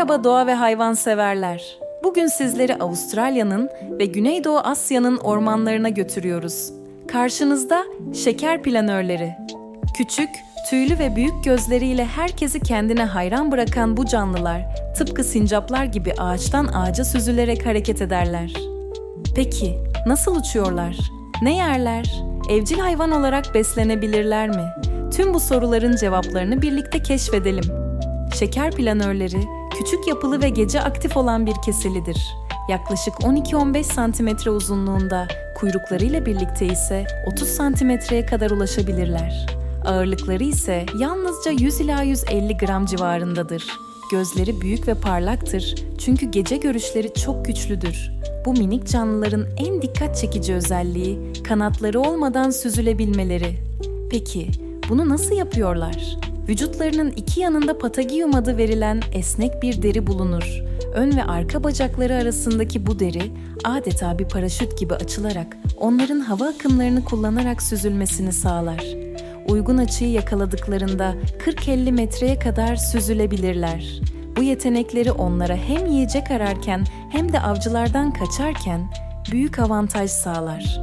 Merhaba doğa ve hayvan severler. Bugün sizleri Avustralya'nın ve Güneydoğu Asya'nın ormanlarına götürüyoruz. Karşınızda şeker planörleri. Küçük, tüylü ve büyük gözleriyle herkesi kendine hayran bırakan bu canlılar tıpkı sincaplar gibi ağaçtan ağaca süzülerek hareket ederler. Peki nasıl uçuyorlar? Ne yerler? Evcil hayvan olarak beslenebilirler mi? Tüm bu soruların cevaplarını birlikte keşfedelim. Şeker planörleri küçük yapılı ve gece aktif olan bir keselidir. Yaklaşık 12-15 santimetre uzunluğunda, kuyruklarıyla birlikte ise 30 santimetreye kadar ulaşabilirler. Ağırlıkları ise yalnızca 100 ila 150 gram civarındadır. Gözleri büyük ve parlaktır çünkü gece görüşleri çok güçlüdür. Bu minik canlıların en dikkat çekici özelliği kanatları olmadan süzülebilmeleri. Peki bunu nasıl yapıyorlar? Vücutlarının iki yanında patagium adı verilen esnek bir deri bulunur. Ön ve arka bacakları arasındaki bu deri adeta bir paraşüt gibi açılarak onların hava akımlarını kullanarak süzülmesini sağlar. Uygun açıyı yakaladıklarında 40-50 metreye kadar süzülebilirler. Bu yetenekleri onlara hem yiyecek ararken hem de avcılardan kaçarken büyük avantaj sağlar.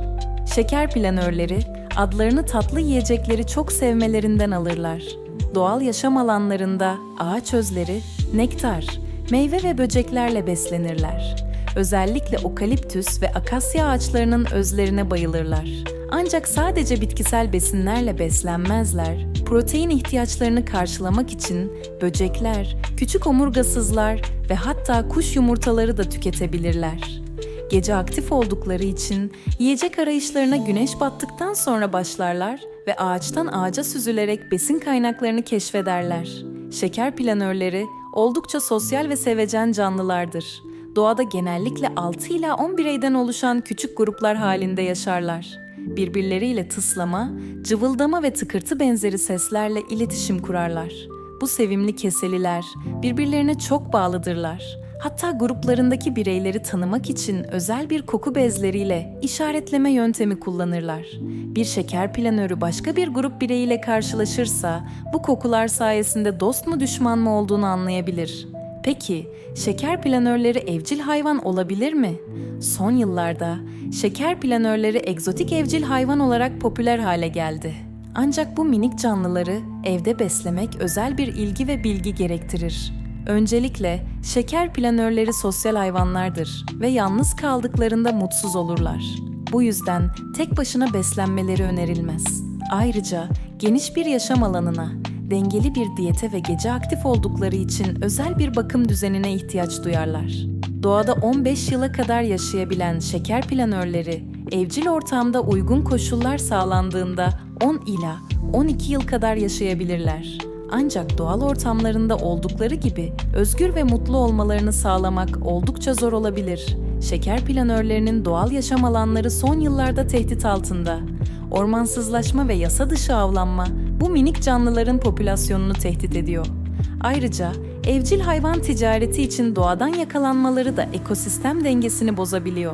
Şeker planörleri adlarını tatlı yiyecekleri çok sevmelerinden alırlar. Doğal yaşam alanlarında ağaç özleri, nektar, meyve ve böceklerle beslenirler. Özellikle okaliptüs ve akasya ağaçlarının özlerine bayılırlar. Ancak sadece bitkisel besinlerle beslenmezler. Protein ihtiyaçlarını karşılamak için böcekler, küçük omurgasızlar ve hatta kuş yumurtaları da tüketebilirler. Gece aktif oldukları için yiyecek arayışlarına güneş battıktan sonra başlarlar ve ağaçtan ağaca süzülerek besin kaynaklarını keşfederler. Şeker planörleri oldukça sosyal ve sevecen canlılardır. Doğada genellikle 6 ila 10 bireyden oluşan küçük gruplar halinde yaşarlar. Birbirleriyle tıslama, cıvıldama ve tıkırtı benzeri seslerle iletişim kurarlar. Bu sevimli keseliler birbirlerine çok bağlıdırlar. Hatta gruplarındaki bireyleri tanımak için özel bir koku bezleriyle işaretleme yöntemi kullanırlar. Bir şeker planörü başka bir grup bireyiyle karşılaşırsa bu kokular sayesinde dost mu düşman mı olduğunu anlayabilir. Peki şeker planörleri evcil hayvan olabilir mi? Son yıllarda şeker planörleri egzotik evcil hayvan olarak popüler hale geldi. Ancak bu minik canlıları evde beslemek özel bir ilgi ve bilgi gerektirir. Öncelikle şeker planörleri sosyal hayvanlardır ve yalnız kaldıklarında mutsuz olurlar. Bu yüzden tek başına beslenmeleri önerilmez. Ayrıca geniş bir yaşam alanına, dengeli bir diyete ve gece aktif oldukları için özel bir bakım düzenine ihtiyaç duyarlar. Doğada 15 yıla kadar yaşayabilen şeker planörleri, evcil ortamda uygun koşullar sağlandığında 10 ila 12 yıl kadar yaşayabilirler. Ancak doğal ortamlarında oldukları gibi özgür ve mutlu olmalarını sağlamak oldukça zor olabilir. Şeker planörlerinin doğal yaşam alanları son yıllarda tehdit altında. Ormansızlaşma ve yasa dışı avlanma bu minik canlıların popülasyonunu tehdit ediyor. Ayrıca evcil hayvan ticareti için doğadan yakalanmaları da ekosistem dengesini bozabiliyor.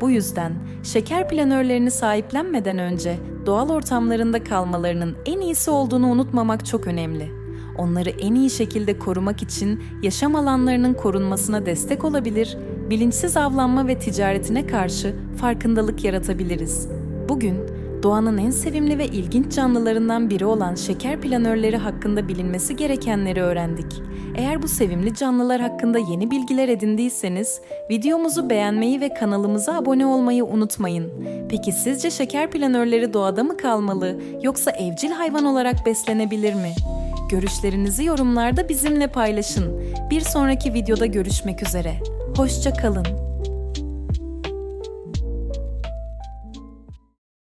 Bu yüzden şeker planörlerini sahiplenmeden önce doğal ortamlarında kalmalarının en iyisi olduğunu unutmamak çok önemli. Onları en iyi şekilde korumak için yaşam alanlarının korunmasına destek olabilir, bilinçsiz avlanma ve ticaretine karşı farkındalık yaratabiliriz. Bugün doğanın en sevimli ve ilginç canlılarından biri olan şeker planörleri hakkında bilinmesi gerekenleri öğrendik. Eğer bu sevimli canlılar hakkında yeni bilgiler edindiyseniz videomuzu beğenmeyi ve kanalımıza abone olmayı unutmayın. Peki sizce şeker planörleri doğada mı kalmalı yoksa evcil hayvan olarak beslenebilir mi? Görüşlerinizi yorumlarda bizimle paylaşın. Bir sonraki videoda görüşmek üzere. Hoşça kalın.